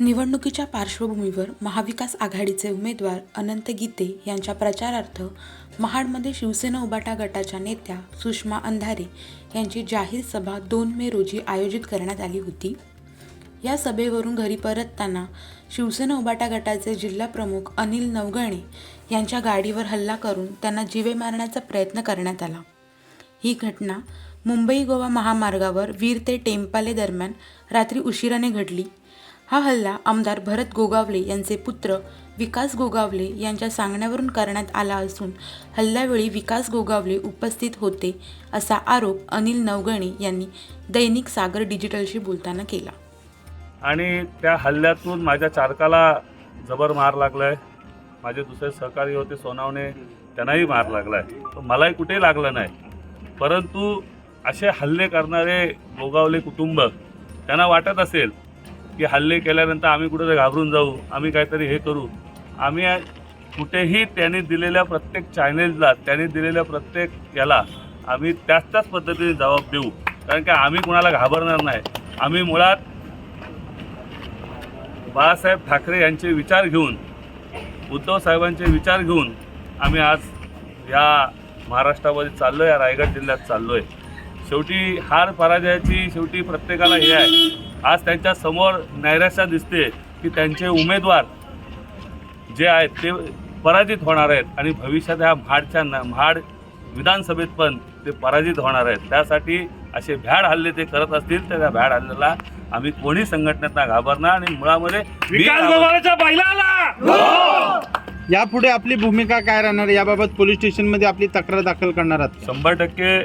निवडणुकीच्या पार्श्वभूमीवर महाविकास आघाडीचे उमेदवार अनंत गीते यांच्या प्रचारार्थ महाडमध्ये शिवसेना उबाटा गटाच्या नेत्या सुषमा अंधारे यांची जाहीर सभा दोन मे रोजी आयोजित करण्यात आली होती. या सभेवरून घरी परतताना शिवसेना उबाटा गटाचे जिल्हाप्रमुख अनिल नवगणे यांच्या गाडीवर हल्ला करून त्यांना जीवे मारण्याचा प्रयत्न करण्यात आला. ही घटना मुंबई गोवा महामार्गावर वीर ते टेंपाले दरम्यान रात्री उशिराने घडली. हा हल्ला आमदार भरत गोगावले यांचे पुत्र विकास गोगावले यांच्या सांगण्यावरून करण्यात आला असून हल्ल्यावेळी विकास गोगावले उपस्थित होते असा आरोप अनिल नवगणे यांनी दैनिक सागर डिजिटलशी बोलताना केला. आणि त्या हल्ल्यातून माझ्या चालकाला जबर मार लागलाय. माझे दुसरे सहकारी होते सोनावणे त्यांनाही मार लागलाय. मलाही कुठेही लागलं नाही. परंतु असे हल्ले करणारे गोगावले कुटुंब त्यांना वाटत असेल की हल्ले केल्यानंतर आम्ही कुठेतरी घाबरून जाऊ आम्ही काहीतरी हे करू. आम्ही कुठेही त्यांनी दिलेल्या प्रत्येक चॅनेलला त्यांनी दिलेल्या प्रत्येक याला आम्ही त्याच त्याच पद्धतीने जबाब देऊ. कारण की आम्ही कुणाला घाबरणार नाही. आम्ही मुळात बाळासाहेब ठाकरे यांचे विचार घेऊन उद्धव साहेबांचे विचार घेऊन आम्ही आज या महाराष्ट्रामध्ये चाललो आहे या रायगड जिल्ह्यात चाललो आहे शेवटी हार पराजयाची शेवटी प्रत्येकाला हे आहे. आज त्यांच्यासमोर नैराश्या दिसते की त्यांचे उमेदवार जे आहेत ते पराजित होणार आहेत आणि भविष्यात ह्या महाडच्या न महाड विधानसभेत पण ते पराजित होणार आहेत. त्यासाठी असे भ्याड हल्ले ते करत असतील तर त्या भ्याड हल्ल्याला आम्ही कोणी संघटनेतना घाबरणार आणि मुळामध्ये बैलाला! यापुढे आपली भूमिका काय राहणार? याबाबत पोलीस स्टेशनमध्ये आपली तक्रार दाखल करणार आहात? शंभर टक्के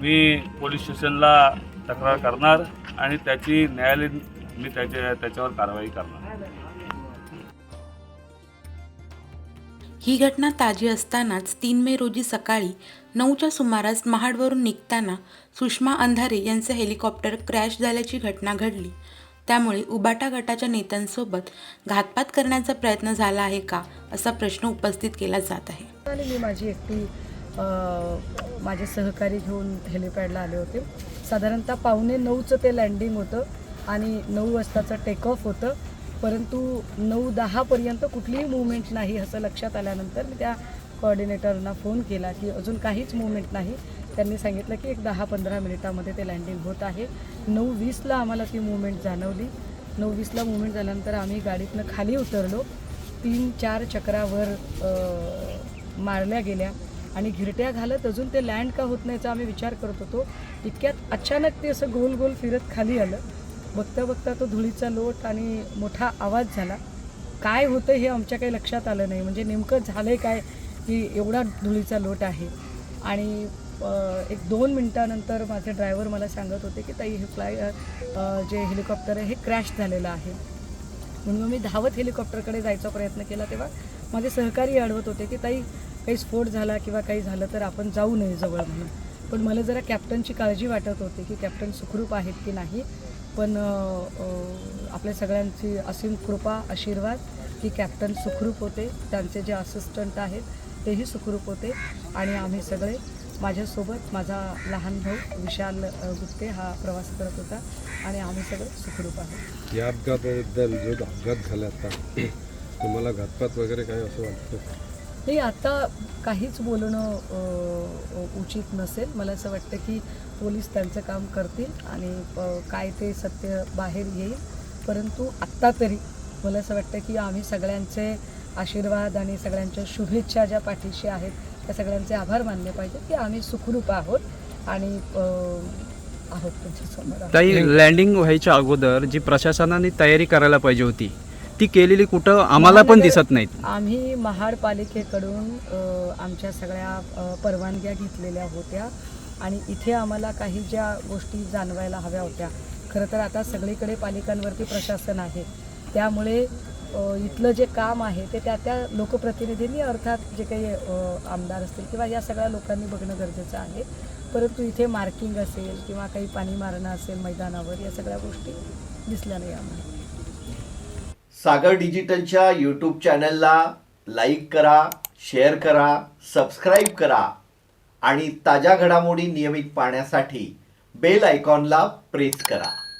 मी पोलीस स्टेशनला तक्रार करणार. आणि त्याची न्यायालयीन मी त्याच्या त्याच्यावर कारवाई करणार. ही घटना ताजी असतानाच तीन मे रोजी सकाळी नऊच्या सुमारास महाडवरून निघताना सुषमा अंधारे यांचे हेलिकॉप्टर क्रॅश झाल्याची घटना घडली. त्यामुळे उबाटा गटाच्या नेत्यांसोबत घातपात करण्याचा प्रयत्न झाला आहे का असा प्रश्न उपस्थित केला जात आहे. आणि मी माझी एकटी माझे सहकारी घेऊन हेलिपॅडला आले होते. साधारणतः पावणे नऊचं ते लँडिंग होतं आणि नऊ वाजताचं टेक ऑफ होतं. परंतु नऊ दहापर्यंत कुठलीही मुवमेंट नाही असं लक्षात आल्यानंतर मी त्या कोऑर्डिनेटरना फोन केला की अजून काहीच मुवमेंट नाही. त्यांनी सांगितलं की एक दहा पंधरा मिनिटामध्ये ते लँडिंग होत आहे. नऊ वीसला आम्हाला ती मुवमेंट जाणवली. नऊ वीसला मुवमेंट झाल्यानंतर आम्ही गाडीतनं खाली उतरलो. तीन चार चक्रावर मारल्या गेल्या. आणि घिरट्या घालत अजून ते लँड का होत नाहीचा आम्ही विचार करत होतो. इतक्यात अचानक ते असं गोल गोल फिरत खाली आलं. बघता बघता तो धुळीचा लोट आणि मोठा आवाज झाला. काय होतं हे आमच्या काही लक्षात आलं नाही. म्हणजे नेमकं झालं आहे काय की एवढा धुळीचा लोट आहे. आणि एक दोन मिनटानंतर माझे ड्रायव्हर मला सांगत होते की ताई हे फ्लाय जे हेलिकॉप्टर आहे हे क्रॅश झालेलं आहे. म्हणून मग मी धावत हेलिकॉप्टरकडे जायचा प्रयत्न केला तेव्हा माझे सहकारी अडवत होते की ताई काही स्फोट झाला किंवा काही झालं तर आपण जाऊ नये जवळ म्हणून. पण मला जरा कॅप्टनची काळजी वाटत होती की कॅप्टन सुखरूप आहेत की नाही. पण आपल्या सगळ्यांची असीम कृपा आशीर्वाद की कॅप्टन सुखरूप होते. त्यांचे जे असिस्टंट आहेत तेही सुखरूप होते. आणि आम्ही सगळे माझ्यासोबत माझा लहान भाऊ विशाल गुप्ते हा प्रवास करत होता. आणि आम्ही सगळे सुखरूप आहोत. या अपघाताबद्दल जो अपघात झाला आता तुम्हाला घातपात वगैरे काही असं वाटतं? नाही आता काहीच बोलणं उचित नसेल. मला असं वाटतं की पोलीस त्यांचं काम करतील आणि काय ते सत्य बाहेर येईल. परंतु आत्ता तरी मला असं वाटतं की आम्ही सगळ्यांचे आशीर्वाद आणि सगळ्यांच्या शुभेच्छा ज्या पाठीशी आहेत त्या सगळ्यांचे आभार मानले पाहिजे की आम्ही सुखरूप आहोत आणि आहोत त्यांच्यासमोर. लँडिंग व्हायच्या अगोदर जी प्रशासनाने तयारी करायला पाहिजे होती ती केलेली कुठं आम्हाला पण दिसत नाहीत. आम्ही महाडपालिकेकडून आमच्या सगळ्या परवानग्या घेतलेल्या होत्या आणि इथे आम्हाला काही ज्या गोष्टी जाणवायला हव्या होत्या. खरं तर आता सगळीकडे पालिकांवरती प्रशासन आहे. त्यामुळे इथलं जे काम आहे ते त्या त्या लोकप्रतिनिधींनी अर्थात जे काही आमदार असतील किंवा या सगळ्या लोकांनी बघणं गरजेचं आहे. परंतु इथे मार्किंग असेल किंवा काही पाणी मारणं असेल मैदानावर या सगळ्या गोष्टी दिसल्या नाही आम्हाला. सागर डिजिटलच्या यूट्यूब चॅनलला लाईक करा शेअर करा सबस्क्राईब करा आणि ताज्या घडामोडी नियमित पाहण्यासाठी बेल आयकॉनला प्रेस करा.